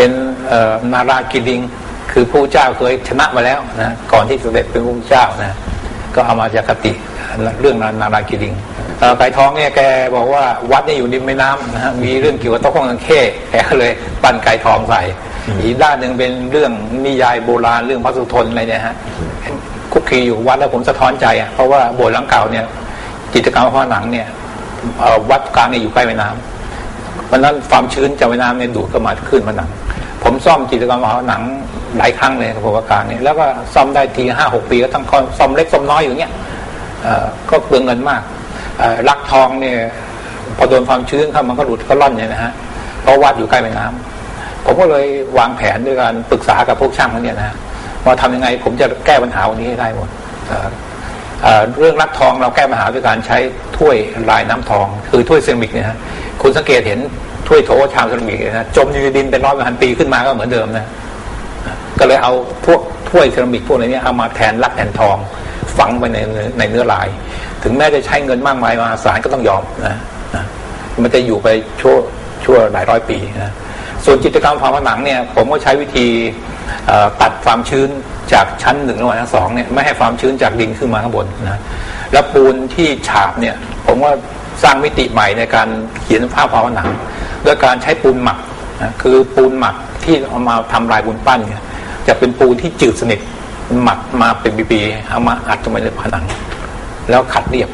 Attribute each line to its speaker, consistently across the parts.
Speaker 1: เป็นเอ่อนารากิริง คือพระเจ้าเคยชนะมาแล้วนะก่อนที่จะเสด็จเป็นพระเจ้านะก็เอามาจากคติเรื่องนารากิริงเอ่อไก่ทองเนี่ยแกบอกว่าวัดเนี่ยอยู่ริมแม่น้ำนะฮะมีเรื่องเกี่ยวกับโต๊ะข้องกังเข้แกก็เลยปั้นไก่ทองใส่อีกด้านหนึ่งเป็นเรื่องนิยายโบราณเรื่องพระสุทนอะไรเนี่ยฮะคุกคีอยู่วัดแล้วผมสะท้อนใจอะเพราะว่าโบสถ์หลังเก่าเนี่ยกิจกรรมผนังเนี่ยเอ่อวัดกลางเนี่ยอยู่ใกล้แม่น้ำเพราะฉะนั้นความชื้นจากแม่น้ำเนี่ยดูดเข้ามาขึ้นผนัง ผมซ่อมกิจกรรมผนังหลายครั้งเลยกับผมการเนี่แล้วก็ซ่อมได้ทีห้าหกปีก็ต้องซ่อมเล็กซ่อมน้อยอยู่เนี้ยเออก็เปลืองเงินมากลักทองเนี่ยพอโดนความชื้นเข้ามันก็หลุดก็ล่อนเนี่ยนะฮะเพราะวัดอยู่ใกล้แม่น้ำผมก็เลยวางแผนด้วยการปรึกษากับพวกช่างเขาเนี่ยนะว่าทำยังไงผมจะแก้ปัญหาวันนี้ให้ได้หมดเรื่องลักทองเราแก้ปัญหาด้วยการใช้ถ้วยลายน้ำทอง คือถ้วยเซรามิกเนี่ยฮะคุณสังเกตเห็น ถ้วยโถชามเซรามิกนะจมอยู่ในดินเป็นร้อยพันปีขึ้นมาก็เหมือนเดิมนะก็เลยเอาพวกถ้วยเซรามิกพวกอะไรนี้เอามาแทนลักแทนทองฝังไปในในเนื้อลาย ถึงแม้จะใช้เงินมากมายมหาศาลก็ต้องยอมนะนะมันจะอยู่ไปชั่วชั่วหลายร้อยปีนะส่วนจิตกรรมฝาผนังเนี่ย ผมก็ใช้วิธีตัดความชื้นจากชั้นหนึ่งระหว่างชั้นสองเนี่ยไม่ให้ความชื้นจากดินขึ้นมาข้างบนนะแล้วปูนที่ฉาบเนี่ย ผมว่าสร้างมิติใหม่ในการเขียนภาพฝาผนัง ด้วยการใช้ปูนหมักนะคือปูนหมักที่เอามาทำลายปูนปั้นเนี่ยจะเป็นปูนที่จืดสนิทหมักมาเป็นปีๆเอามาอัดลงไปในผนัง แล้วขัดเรียบ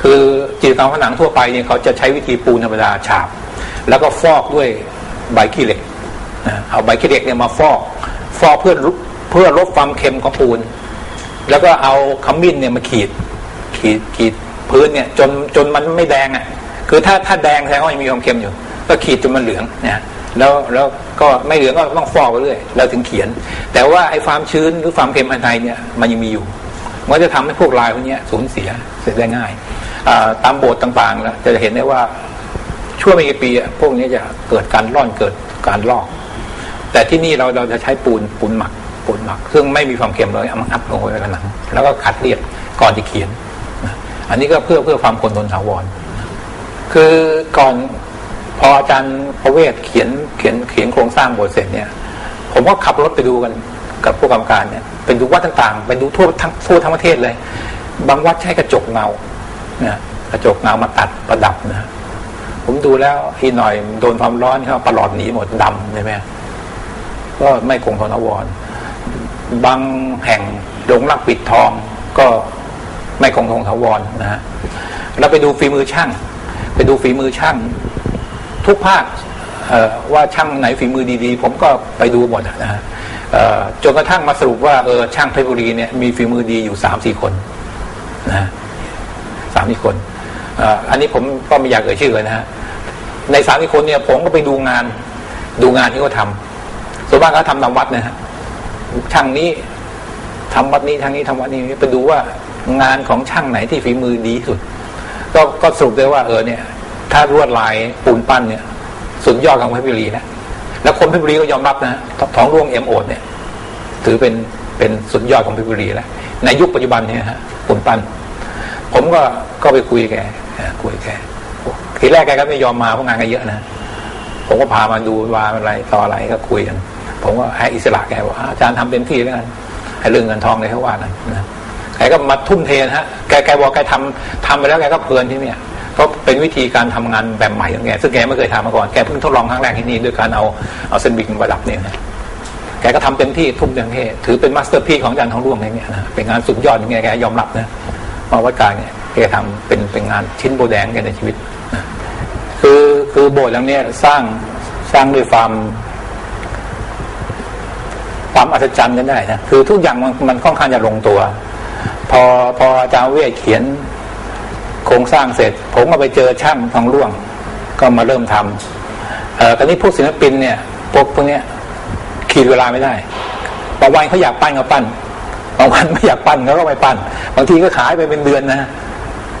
Speaker 1: คือจิตรกรรมผนังทั่วไปเนี่ยเขาจะใช้วิธีปูนธรรมดาฉาบ แล้วก็ฟอกด้วยใบขี้เหล็กเอาใบขี้เหล็กเนี่ยมาฟอก ฟอกเพื่อลดเพื่อลดความเค็มของปูน แล้วก็เอาขมิ้นเนี่ยมาขีด ขีดขีดพื้นเนี่ยจนจนมันไม่แดงอะ คือถ้าถ้าแดงแสดงว่ายังมีความเค็มอยู่ ก็ขีดจนมันเหลืองนะแล้วแล้วก็ไม่เหลืองก็ต้องฟอกไปเรื่อยแล้วถึงเขียน แต่ว่าไอ้ความชื้นหรือความเค็มภายในเนี่ยมันยังมีอยู่มันจะทำให้พวกลายพวกเนี้ยสูญเสียเสียได้ง่ายตามโบสถ์ต่างๆแล้วจะเห็นได้ว่าช่วงไม่กี่ปีพวกนี้จะเกิดการร่อนเกิดการลอก แต่ที่นี่เราเราจะใช้ปูนปูนหมักปูนหมัก ซึ่งไม่มีความเค็มเลยเอามาอัดลงไปในผนังแล้วก็ขัดเรียบก่อนที่เขียน อันนี้ก็เพื่อเพื่อความคงทนถาวร คือก่อนพออาจารย์ประเวศเขียนเขียนเขียนโครงสร้างโบสถ์เสร็จเนี่ย ผมก็ขับรถไปดูกันกับผู้กำกับการเนี่ยไปดูวัดต่างๆไปดูทั่วทั้งทั่วทั้งประเทศเลย บางวัดใช้กระจกเงานะกระจกเงามาตัดประดับนะผมดูแล้วอีหน่อยโดนความร้อนเขาประหลอดหนีหมดดำใช่ไหมก็ไม่คงทนอวรบางแห่งโรงลักปิดทองก็ไม่คงทนถาวรนะฮะเราไปดูฝีมือช่าง ไปดูฝีมือช่าง ทุกภาคว่าช่างไหนฝีมือดีๆ ผมก็ไปดูหมดนะฮะจนกระทั่งมาสรุปว่าเออช่างเพชรบุรีเนี่ยมีฝีมือดีอยู่สามสี่คนนะฮะสามสี่คนอันนี้ผมก็ไม่อยากเอ่ยชื่อเลยนะฮะในสามสี่คนเนี่ยผมก็ไปดูงาน ดูงานที่เขาทำส่วนมากเขาทำตามวัดนะฮะช่างนี้ทำวัดนี้ช่างนี้ทำวัดนี้ไปดูว่างานของช่างไหนที่ฝีมือดีที่สุด ก็ก็สรุปได้ว่าเออเนี่ย ถ้ารวดลายปูนปั้นเนี่ย สุดยอดของเพชรบุรีแล้วแล้วคนเพชรบุรีก็ยอมรับนะท้องร่วงเอ็มโอดเนี่ย ถือเป็นเป็นสุดยอดของเพชรบุรีแล้วในยุคปัจจุบันเนี่ยฮะปูนปั้น ผมก็ก็ไปคุยแกคุยแกทีแรกแกก็ไม่ยอมมาเพราะงานแกเยอะนะผมก็พามาดูว่าอะไรต่ออะไรก็คุยกัน ผมก็ให้อิสระแกว่าอาจารย์ทำเต็มที่แล้วกันให้เรื่องเงินทองเลยเขาว่านั้นนะ แกก็มาทุ่มเทนะฮะแกแกบอกแกทำทำไปแล้วแกก็เพลินที่เนี่ยเพราะเป็นวิธีการทำงานแบบใหม่ของแกซึ่งแกไม่เคยทำมาก่อนแกเพิ่งทดลองครั้งแรกที่นี่ด้วยการเอาเอาเส้นบิกมาประดับเนี่ยนะแกก็ทำเต็มที่ทุ่มเต็มที่ถือเป็นมาสเตอร์พีของอาจารย์ทองร่วงอย่างเงี้ยนะเป็นงานสุดยอดอย่างเงี้ยแกยอมรับนะว่าวัดกลางเนี่ยแกทำเป็นเป็นงานชิ้นโบแดงแกในชีวิตนะคือคือโบสถ์หลังเนี้ยสร้างสร้างด้วยความความอัศจรรย์กันได้นะคือทุกอย่างมันมันค่อนข้างจะลงตัว พอพออาจารย์เวทเขียนโครงสร้างเสร็จ ผมก็ไปเจอช่างทองร่วง ก็มาเริ่มทำเอ่อตอนนี้พวกศิลปินเนี่ยพวกพวกเนี้ยขีดเวลาไม่ได้บางวันเขาอยากปั้นก็ปั้นบางวันไม่อยากปั้นเขาก็ไม่ปั้น บางทีก็ขายไปเป็นเดือนนะ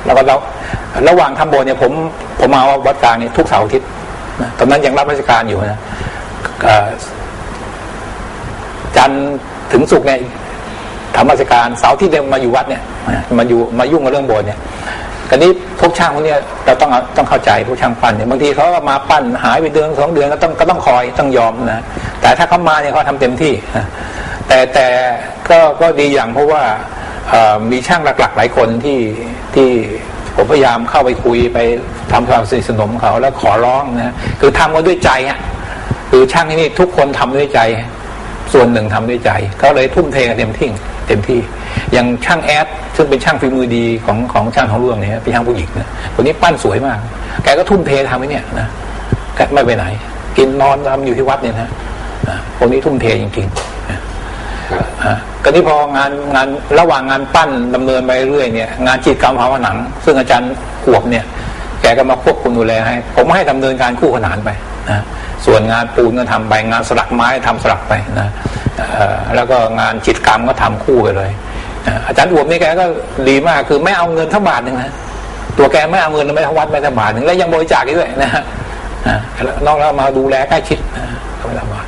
Speaker 1: แล้วก็เราระหว่างทำโบสถ์เนี่ยผมผมมาวัดกลางเนี่ยทุกเสาร์อาทิตย์ตอนนั้นยังรับราชการอยู่นะจันถึงศุกเนี่ย ทำราชการเสาที่เดิมมาอยู่วัดเนี่ยมาอยู่มายุ่งกับเรื่องโบสถ์เนี่ยกันนี้พวกช่างพวกเนี้ยเราต้องต้องเข้าใจพวกช่างปั้นเนี่ยบางทีเขาก็มาปั้นหายไปเดือนสองเดือนก็ต้องก็ต้องคอยต้องยอมนะแต่ถ้าเขามาเนี่ยเขาทำเต็มที่แต่แต่ก็ก็ดีอย่างเพราะว่ามีช่างหลักๆ หลายคนที่ที่ผมพยายามเข้าไปคุยไปทำความสนิทสนมเขาแล้วขอร้องนะคือทำกันด้วยใจอะคือช่างที่นี่ทุกคนทำด้วยใจ ส่วนหนึ่งทำด้วยใจเขาเลยทุ่มเทกันเต็มที่เต็มที่ อย่างช่างแอดซึ่งเป็นช่างฝีมือดีของของช่างของร่วงเนี่ยเป็นช่างผู้หญิงนะคนนี้ปั้นสวยมาก แกก็ทุ่มเททำไว้เนี่ยนะแกไม่ไปไหน กินนอนทำอยู่ที่วัดเนี่ยนะนะคนนี้ทุ่มเทจริงๆนะอะก็นี้พองานงานระหว่างงานปั้นดำเนินไปเรื่อยเนี่ยงานจิตรกรรมภาวหนัง ซึ่งอาจารย์ขวบเนี่ย แกก็มาควบคุมดูแลให้ ผมให้ดำเนินการคู่ขนานไป นะส่วนงานปูนก็ทำไปงานสลักไม้ทำสลักไปนะแล้วก็งานจิตกรรมก็ทำคู่ไปเลยอาจารย์อวบนี่แกก็ดีมากคือไม่เอาเงินทั้งบาทหนึ่งนะตัวแกไม่เอาเงินไม่ทั้งวัดไม่ทั้งบาทหนึ่งแล้วยังบริจาคด้วยนะฮะนอกแล้วมาดูแลใกล้ชิดนะก็ไม่ละบาท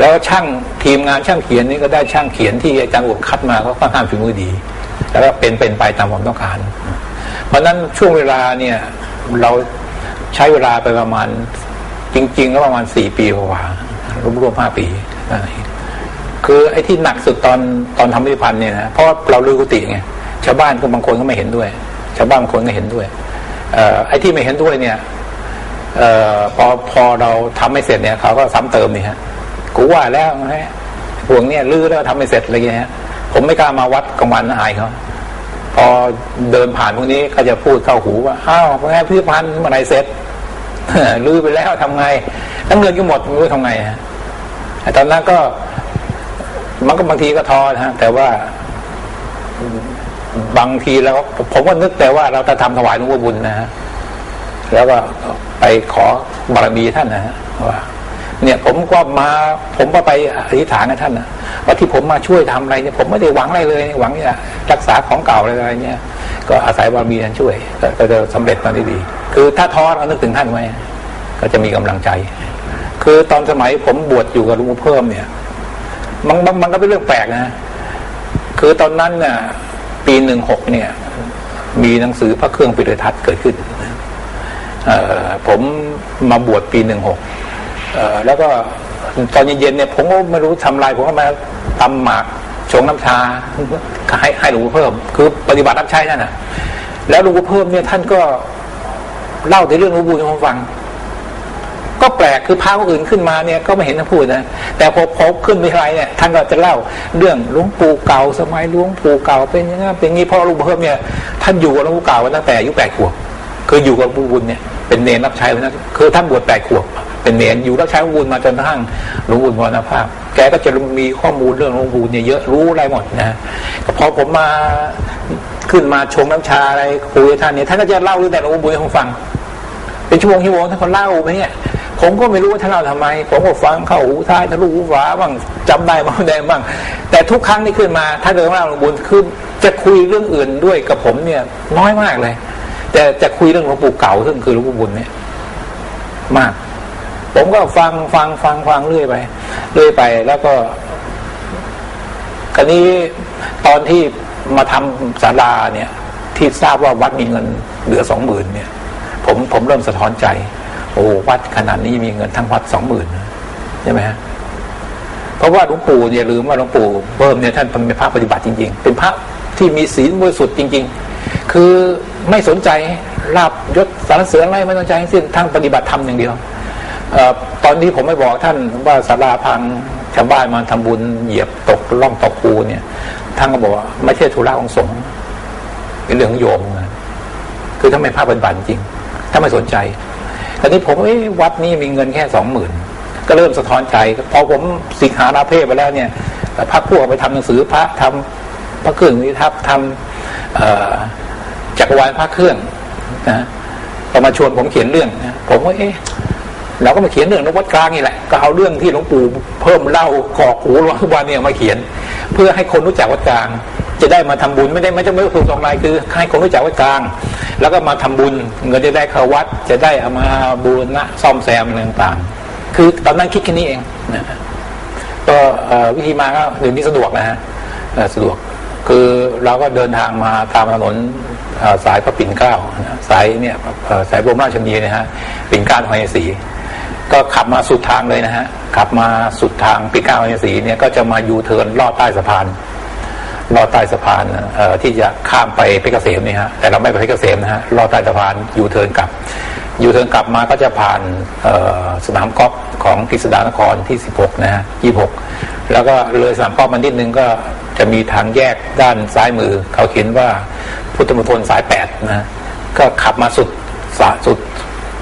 Speaker 1: แล้วช่างทีมงานช่างเขียนนี่ก็ได้ช่างเขียนที่อาจารย์อวบคัดมาก็ค่อนข้างฝีมือดี แล้วก็เป็นเป็นไปตามความต้องการ เพราะฉะนั้นช่วงเวลาเนี่ยเราใช้เวลาไปประมาณ จริงๆแล้วประมาณสี่ปีกว่าๆรวมๆห้าปีคือไอ้ที่หนักสุดตอนตอนทำพิพิธภัณฑ์เนี่ยนะเพราะเราลือกุฏิไงชาวบ้านก็บางคนก็ไม่เห็นด้วย ชาวบ้านบางคนก็เห็นด้วยเอ่อไอ้ที่ไม่เห็นด้วยเนี่ยเอ่อพอพอเราทำไม่เสร็จเนี่ยเขาก็ซ้ำเติมนี่ฮะกูว่าแล้วฮะพวกเนี่ยลื้อแล้วทำไม่เสร็จอะไรเงี้ยฮะผมไม่กล้ามาวัดกลางวันอายเขาพอเดินผ่านพวกนี้ก็จะพูดเข้าหูว่าอ้าวแม่พิพิธภัณฑ์เมื่อไรเสร็จ ลือไปแล้วทำไงทั้งเงินก็หมดไม่รู้ทำไงฮะตอนนั้นก็มันก็บางทีก็ท้อนะฮะแต่ว่าบางทีเราผมก็นึกแต่ว่าเราจะทำถวายหลวงพ่อบุญนะฮะแล้วก็ไปขอบารมีท่านนะฮะว่าเนี่ยผมก็มาผมก็ไปอธิษฐานกับท่านนะว่าที่ผมมาช่วยทำอะไรเนี่ยผมไม่ได้หวังอะไรเลย หวังจะรักษาของเก่าอะไรเงี้ย ก็อาศัยบารมีท่านช่วย ก็จะสำเร็จมาได้ดี คือถ้าท้อเรานึกถึงท่านไว้ก็จะมีกำลังใจ คือตอนสมัยผมบวชอยู่กับหลุงปู่เพิ่มเนี่ยมันมันมันก็เป็นเรื่องแปลกนะ คือตอนนั้นเนี่ยปีหนึ่งหกเนี่ย มีหนังสือพระเครื่องปิฎทัศน์เกิดขึ้นผมมาบวชปีหนึ่งหกแล้วก็ตอนเย็นๆเนี่ยผมก็ไม่รู้ทำอะไรผมก็มาตำหมาก ชงน้ำชาให้ให้หลวงปู่เพิ่ม คือปฏิบัติรับใช้นั่นน่ะแล้วหลวงปู่เพิ่มเนี่ยท่านก็เล่าในเรื่องหลวงปู่ให้ผมฟัง ก็แปลกคือพระคนอื่นขึ้นมาเนี่ยก็ไม่เห็นท่านพูดนะแต่พอพอขึ้นไปไรเนี่ยท่านก็จะเล่าเรื่องหลวงปู่เก่าสมัยหลวงปู่เก่าเป็นยังไงเป็นอย่างนี้พราะหลวงปู่เพิ่มเนี่ยท่านอยู่กับหลวงปู่เก่าตั้งแต่อายุแปดขวบคืออยู่กับหลวงปู่บุญเนี่ยเป็นเนรรับใช้เลยนะคือท่านบวชแปดขวบ เป็นเนอยู่รับใช้หลวงปู่มาจนกระทั่งหลวงปู่มรณภาพ แกก็จะมีข้อมูลเรื่องหลวงปู่เนี่ยเยอะรู้อะไรหมดนะพอผมมาขึ้นมาชงน้ำชาอะไรคุยท่านเนี่ยท่านก็จะเล่าเรื่องแต่หลวงปู่บุญให้ผมฟัง เป็นชั่วโมงชั่วโมงท่านคนเล่าไปเนี่ยผมก็ไม่รู้ว่าท่านเล่าทำไม ผมก็ฟังเข้าหูท้ายทะลุหูฝาบ้างจำได้บ้างไม่ได้บ้าง แต่ทุกครั้งที่ขึ้นมา ถ้าเดินเล่าหลวงปู่คือจะคุยเรื่องอื่นด้วยกับผมเนี่ย น้อยมากเลย แต่จะคุยเรื่องหลวงปู่เก่าซึ่งคือหลวงปู่บุญเนี่ย มาก ผมก็ฟังฟังฟังฟังเรื่อยไป เรื่อยไปแล้วก็คราวนี้ตอนที่มาทำศาลาเนี่ย ที่ทราบว่าวัดมีเงินเหลือสองหมื่นเนี่ย ผมผมเริ่มสะท้อนใจ โอ้วัดขนาดนี้มีเงินทั้งวัดสองหมื่นใช่ไหมฮะเพราะว่าหลวงปู่เนี่ยลืมว่าหลวงปู่เบิ่มเนี่ยท่านเป็นพระปฏิบัติจริง ๆ เป็นพระที่มีศีลบริสุทธิ์จริง ๆ คือไม่สนใจลาบยศสารเสริญอะไรไม่สนใจทั้งสิ้นทั้งปฏิบัติธรรมอย่างเดียว ตอนนี้ผมไม่บอกท่านว่าศาลาพังชาวบ้านมาทำบุญเหยียบตกล่องตกคูเนี่ยท่านก็บอกว่าไม่ใช่ธุระของสงฆ์เป็นเรื่องของโยมนะคือถ้าไม่ภาพปฏิบัติจริง ถ้าไม่สนใจตอนนี้ผมเอ้วัดนี้มีเงินแค่สองหมื่นก็เริ่มสะท้อนใจพอผมสิงหาราเพศไปแล้วเนี่ยพระพวกไปทำหนังสือพระทำพระเครื่องนิทับทำจักรวาลพระเครื่องนะก็มาชวนผมเขียนเรื่องนะผมว่าเอ๊ะ เราก็มาเขียนเรื่องนวัดกลางนี่แหละก็เอาเรื่องที่หลวงปู่เพิ่มเล่ากอกหูหลวงทุกวันเนี่ยมาเขียน เพื่อให้คนรู้จักวัดกลาง จะได้มาทำบุญไม่ได้ไม่จะไม่ถูกตรงไรคือให้คนรู้จักวัดกลาง แล้วก็มาทำบุญเงินจะได้เข้าวัดจะได้เอามาบูรณะซ่อมแซมอะไรต่างๆ คือตอนนั้นคิดแค่นี้เองนะก็วิธีมาก็เดี๋ยวนี้สะดวกนะฮะสะดวกคือเราก็เดินทางมาตามถนนสายพระปิ่นเกล้าสายเนี่ยสายบรมราชชนนีนะฮะปิ่นเกล้าหอยสี ก็ขับมาสุดทางเลยนะฮะขับมาสุดทางปิ่นเก้าหอยสีเนี่ยก็จะมายูเทิร์นลอดใต้สะพานลอดใต้สะพานเอ่อที่จะข้ามไปเพชรเกษมนี่ฮะแต่เราไม่ไปเพชรเกษมนะฮะลอดใต้สะพานยูเทิร์นกลับยูเทิร์นกลับมาก็จะผ่านเอ่อสนามกอล์ฟของกฤษดานครที่ 16 นะฮะ26 แล้วก็เลยสนามกอล์ฟมานิดนึงก็จะมีทางแยกด้านซ้ายมือ เขาเขียนว่าพุทธมณฑลสาย 8 นะก็ขับมาสุดสุด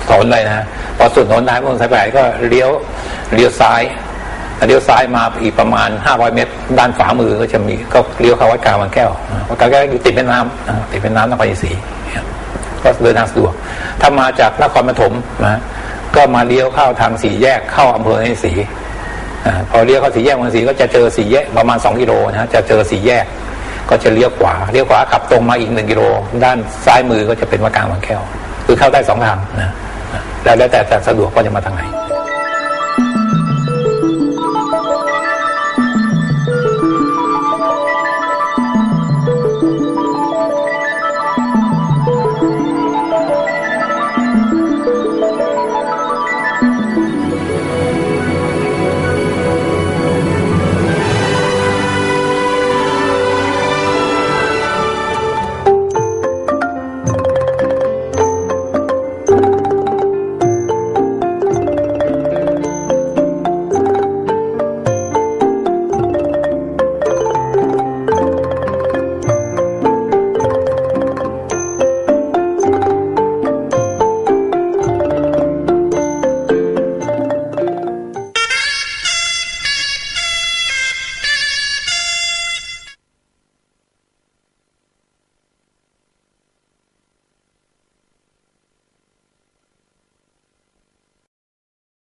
Speaker 1: ถนนเลยนะพอสุดถนนท้ายพุทธมณฑลสาย8ก็เลี้ยวเลี้ยวซ้ายเลี้ยวซ้ายมาอีกประมาณ 500 เมตร ด้านขวามือก็จะมีก็เลี้ยวเข้าวัดกลางบางแก้ววัดกลางแก้วอยู่ติดแม่น้ำติดแม่น้ำนครศรีสีก็เดินทางสะดวกถ้ามาจากนครปฐมนะก็มาเลี้ยวเข้าทางสี่แยกเข้าอำเภอนครศรีพอเลี้ยวเข้าสี่แยกนครศรีก็จะเจอสี่แยกประมาณ 2 กิโลนะฮะจะเจอสี่แยก ก็จะเลี้ยวขวาเลี้ยวขวาขับตรงมาอีกหนึ่งกิโล ด้านซ้ายมือก็จะเป็นวัดกลางบางแก้วคือเข้าได้สองทางนะ แล้วแต่แต่สะดวกว่าจะมาทางไหน